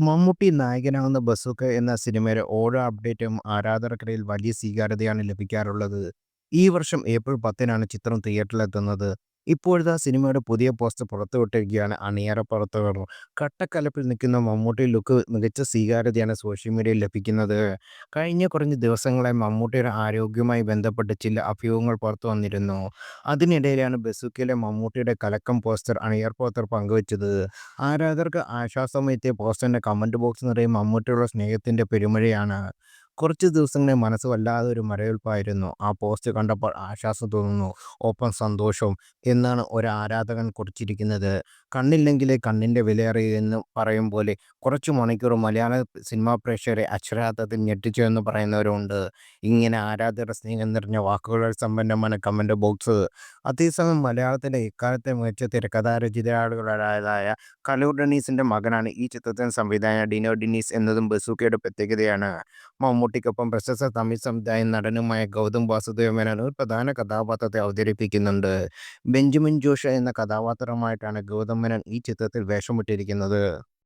മമ്മൂട്ടി നായകനാകുന്ന ബസുക്ക് എന്ന സിനിമയുടെ ഓരോ അപ്ഡേറ്റും ആരാധകർക്കിടയിൽ വലിയ സ്വീകാര്യതയാണ് ലഭിക്കാറുള്ളത്. ഈ വർഷം ഏപ്രിൽ പത്തിനാണ് ചിത്രം തിയേറ്ററിലെത്തുന്നത്. ഇപ്പോഴിതാ സിനിമയുടെ പുതിയ പോസ്റ്റർ പുറത്തുവിട്ടിരിക്കുകയാണ് അണിയറ പ്രവർത്തകർ. കട്ടക്കലപ്പിൽ നിൽക്കുന്ന മമ്മൂട്ടി ലുക്ക് മികച്ച സ്വീകാര്യതയാണ് സോഷ്യൽ മീഡിയയിൽ ലഭിക്കുന്നത്. കഴിഞ്ഞ കുറച്ച് ദിവസങ്ങളായി മമ്മൂട്ടിയുടെ ആരോഗ്യവുമായി ബന്ധപ്പെട്ട് ചില അഭ്യൂഹങ്ങൾ പുറത്തു വന്നിരുന്നു അതിനിടയിലാണ് ബസുക്കിലെ മമ്മൂട്ടിയുടെ കലക്കം പോസ്റ്റർ അണിയർ പ്രവർത്തകർ പങ്കുവച്ചത്. ആരാധകർക്ക് ആശ്വാസമെത്തിയ പോസ്റ്ററിന്റെ കമന്റ് ബോക്സ് നിറയെ മമ്മൂട്ടിയോടുള്ള സ്നേഹത്തിന്റെ പെരുമഴയാണ്. കുറച്ച് ദിവസങ്ങളെ മനസ്സ് വല്ലാതെ ഒരു മരവിൽപ്പായിരുന്നു ആ പോസ്റ്റ് കണ്ടപ്പോൾ ആശ്വാസം തോന്നുന്നു, ഒപ്പം സന്തോഷവും എന്നാണ് ഒരു ആരാധകൻ കുറിച്ചിരിക്കുന്നത്. കണ്ണില്ലെങ്കിലേ കണ്ണിന്റെ വിലയറിയൂ എന്ന് പറയും പോലെ കുറച്ച് മണിക്കൂർ മലയാള സിനിമാ പ്രേക്ഷകരെ അക്ഷരാർത്ഥത്തിൽ ഞെട്ടിച്ചു എന്ന് പറയുന്നവരുണ്ട് ഇങ്ങനെ ആരാധകരുടെ സ്നേഹം നിറഞ്ഞ വാക്കുകൾ സമ്പന്നമാണ് കമന്റ് ബോക്സ്. അതേസമയം മലയാളത്തിലെ ഇക്കാലത്തെ മികച്ച തിരക്കഥാരചയിതാക്കളിലൊരാളായ കലൂർ ഡെനീസിന്റെ മകനാണ് ഈ ചിത്രത്തിന്റെ സംവിധായകൻ ഡിനോ ഡിനീസ് എന്നതും 'ബസൂക്ക'യുടെ പ്രത്യേകതയാണ്. മമ്മൂട്ടിക്കൊപ്പം പ്രശസ്ത തമിഴ് സംവിധായകൻ നടനുമായ ഗൗതം വാസുദേവ മേനോൻ ഒരു പ്രധാന കഥാപാത്രത്തെ അവതരിപ്പിക്കുന്നുണ്ട്. ബെഞ്ചമിൻ ജോഷ എന്ന കഥാപാത്രമായിട്ടാണ് ഗൗതം മേനോൻ ഈ ചിത്രത്തിൽ വേഷമിട്ടിരിക്കുന്നത്.